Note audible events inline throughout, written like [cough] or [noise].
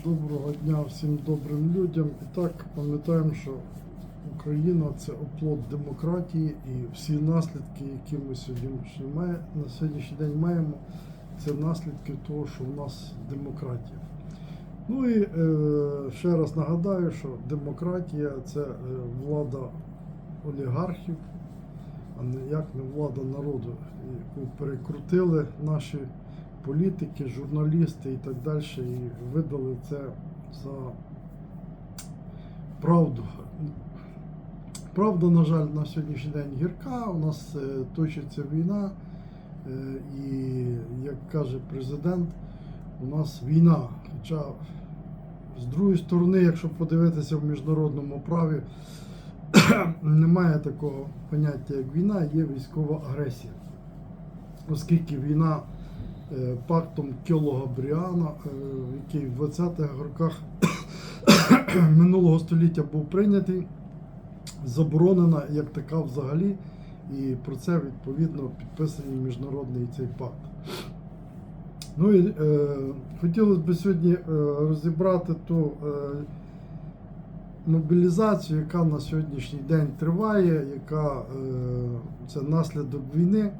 Доброго дня всім добрим людям. І так пам'ятаємо, що Україна це оплот демократії і всі наслідки, які ми сьогодні має- на сьогоднішній день маємо, це наслідки того, що в нас демократія. Ну і е, ще раз нагадаю, що демократія це е, влада олігархів, а ніяк не влада народу, яку перекрутили наші політики, журналісти і так далі, і видали це за правду. Правда, на жаль, на сьогоднішній день гірка, у нас е, точиться війна, е, і, як каже президент, у нас війна. Хоча, з другої сторони, якщо подивитися в міжнародному праві, [coughs] немає такого поняття, як війна, є військова агресія. Оскільки війна пактом Кьолога Бріана, е, який в 20-х роках [coughs] минулого століття був прийнятий, заборонена як така взагалі, і про це відповідно підписаний міжнародний цей пакт. Ну і е, хотілося б сьогодні е, розібрати ту е, мобілізацію, яка на сьогоднішній день триває, яка е, це наслідок війни.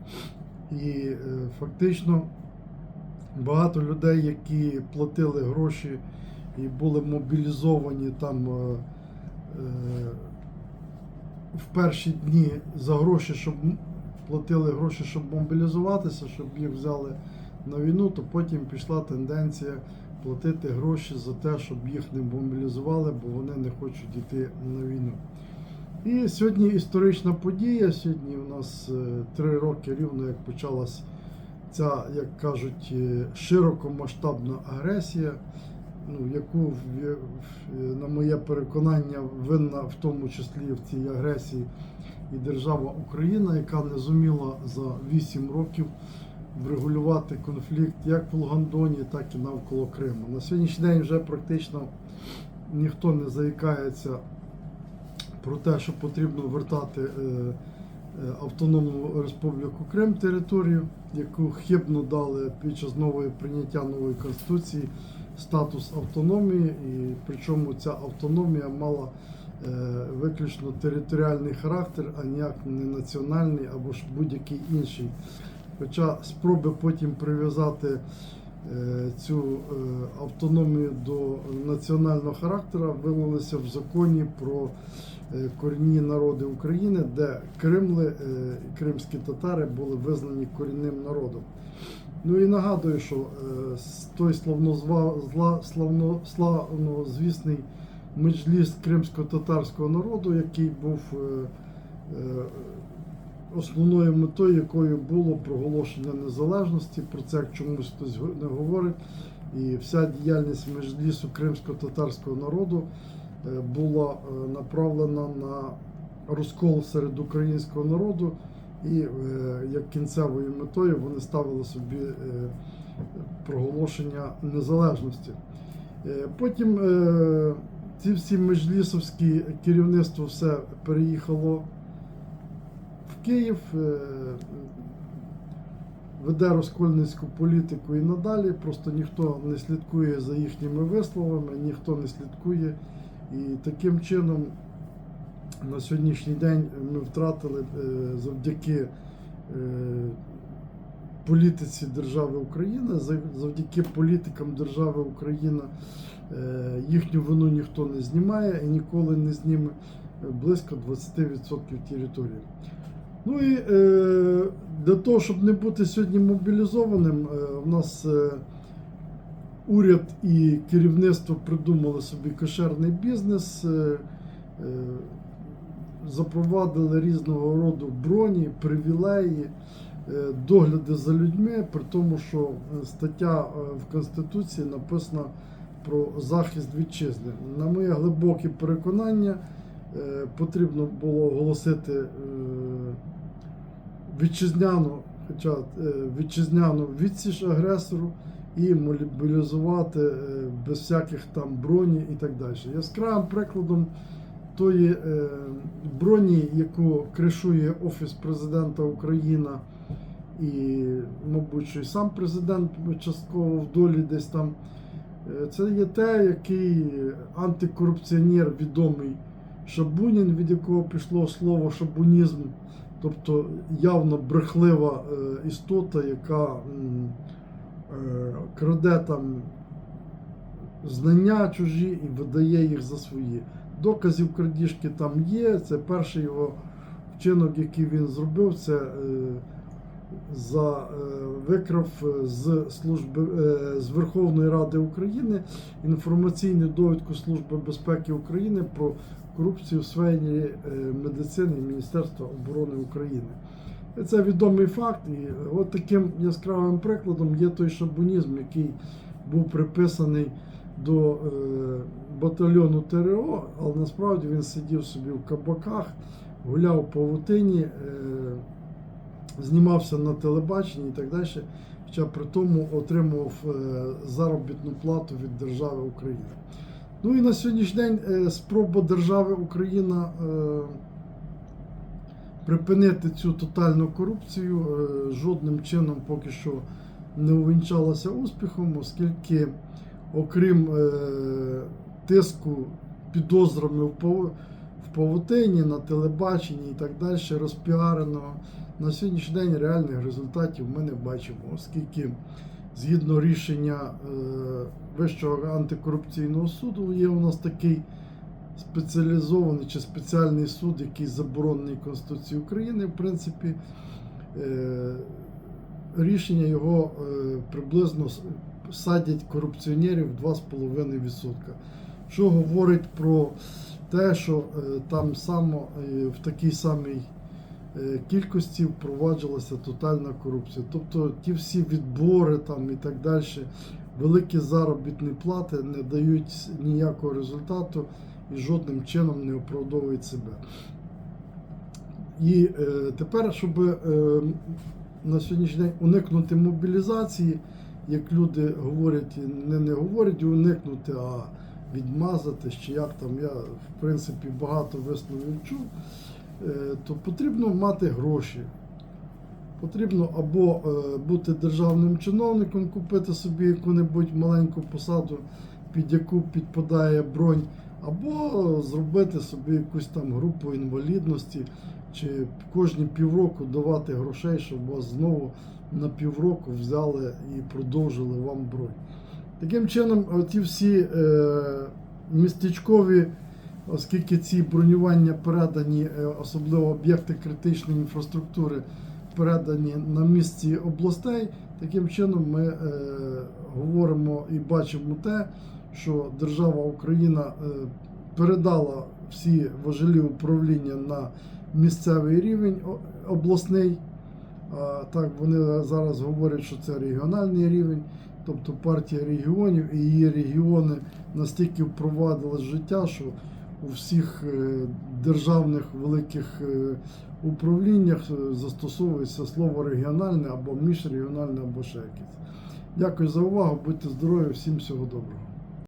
І е, фактично багато людей, які платили гроші і були мобілізовані там е, е, в перші дні за гроші, щоб платили гроші, щоб мобілізуватися, щоб їх взяли на війну, то потім пішла тенденція платити гроші за те, щоб їх не мобілізували, бо вони не хочуть йти на війну. І сьогодні історична подія. Сьогодні у нас е, три роки рівно, як почалась ця, як кажуть, е, широкомасштабна агресія, ну, яку, на моє переконання, винна в тому числі в цій агресії і держава Україна, яка не зуміла за 8 років врегулювати конфлікт як в Лугандоні, так і навколо Криму. На сьогоднішній день вже практично ніхто не заїкається про те, що потрібно вертати е, Автономну Республіку Крим територію, яку хибно дали під час нової прийняття нової конституції статус автономії, і причому ця автономія мала е, виключно територіальний характер, а ніяк не національний або ж будь-який інший. Хоча спроби потім прив'язати е, цю е, автономію до національного характеру вилилися в законі про е, корінні народи України, де Кримли е, кримські татари були визнані корінним народом. Ну і нагадую, що е, той славнозвісний меджліс кримсько-татарського народу, який був е, е, основною метою якою було проголошення незалежності. Про це чомусь хтось не говорить. І вся діяльність Меджлісу кримсько-татарського народу е, була е, направлена на розкол серед українського народу, і е, як кінцевою метою вони ставили собі е, проголошення незалежності. Е, Потім е, ці всі межлісовські керівництво все переїхало в Київ, е, веде розкольницьку політику і надалі. Просто ніхто не слідкує за їхніми висловами, ніхто не слідкує. І таким чином на сьогоднішній день ми втратили е, завдяки е, політиці держави Україна, завдяки політикам держави Україна е, їхню вину ніхто не знімає і ніколи не зніме близько 20% території. Ну і для того, щоб не бути сьогодні мобілізованим, у нас уряд і керівництво придумали собі кошерний бізнес, е, е, запровадили різного роду броні, привілеї, е, догляди за людьми, при тому, що стаття в Конституції написана про захист вітчизни. На моє глибоке переконання, потрібно було оголосити вітчизняну, хоча вітчизняну відсіч агресору і мобілізувати е, без всяких там броні і так далі. Яскравим прикладом тої е, броні, яку кришує Офіс президента України і, мабуть, що і сам президент частково в долі десь там Е, Це є те, який антикорупціонер відомий Шабунін, від якого пішло слово шабунізм, тобто явно брехлива істота, яка краде там знання чужі і видає їх за свої. Доказів крадіжки там є. Це перший його вчинок, який він зробив. Це е, за е, викрав е, з служби е, з Верховної Ради України інформаційну довідку Служби безпеки України про корупцію в сфері е, медицини Міністерства оборони України. Це відомий факт, і от таким яскравим прикладом є той шабунізм, який був приписаний до е, батальйону ТРО, але насправді він сидів собі в кабаках, гуляв в павутині, е, знімався на телебаченні і так далі. Хоча при тому отримував е, заробітну плату від держави України. Ну і на сьогоднішній день спроба держави Україна припинити цю тотальну корупцію е, жодним чином поки що не увінчалася успіхом, оскільки, окрім е, тиску підозрами в павутині, на телебаченні і так далі, розпіареного, на сьогоднішній день реальних результатів ми не бачимо, оскільки згідно рішення е, Вищого антикорупційного суду є у нас такий спеціалізований чи спеціальний суд, який заборонений Конституцією України, в принципі. Е, рішення його е, приблизно садять корупціонерів 2,5%. Що говорить про те, що е, там само в такій самій кількості впроваджувалася тотальна корупція. Тобто ті всі відбори там і так далі, великі заробітні плати не дають ніякого результату і жодним чином не оправдовують себе. І е, тепер, щоб е, на сьогоднішній день уникнути мобілізації, як люди говорять, не, не говорять уникнути, а відмазати, чи як там я в принципі багато висловів чув, е, то потрібно мати гроші. Потрібно або е, бути державним чиновником, купити собі яку-небудь маленьку посаду, під яку підпадає бронь, або зробити собі якусь там групу інвалідності, чи кожні півроку давати грошей, щоб вас знову на півроку взяли і продовжили вам бронь. Таким чином, ті всі е, містечкові, оскільки ці бронювання передані, е, особливо об'єкти критичної інфраструктури, передані на місці областей, таким чином ми е, говоримо і бачимо те, що держава Україна е, передала всі важелі управління на місцевий рівень обласний. Так, вони зараз говорять, що це регіональний рівень, тобто партія регіонів і її регіони настільки впровадили життя, що у всіх е, державних великих е, управліннях застосовується слово регіональне або міжрегіональне, або ще якесь. Дякую за увагу, будьте здорові, всім всього доброго.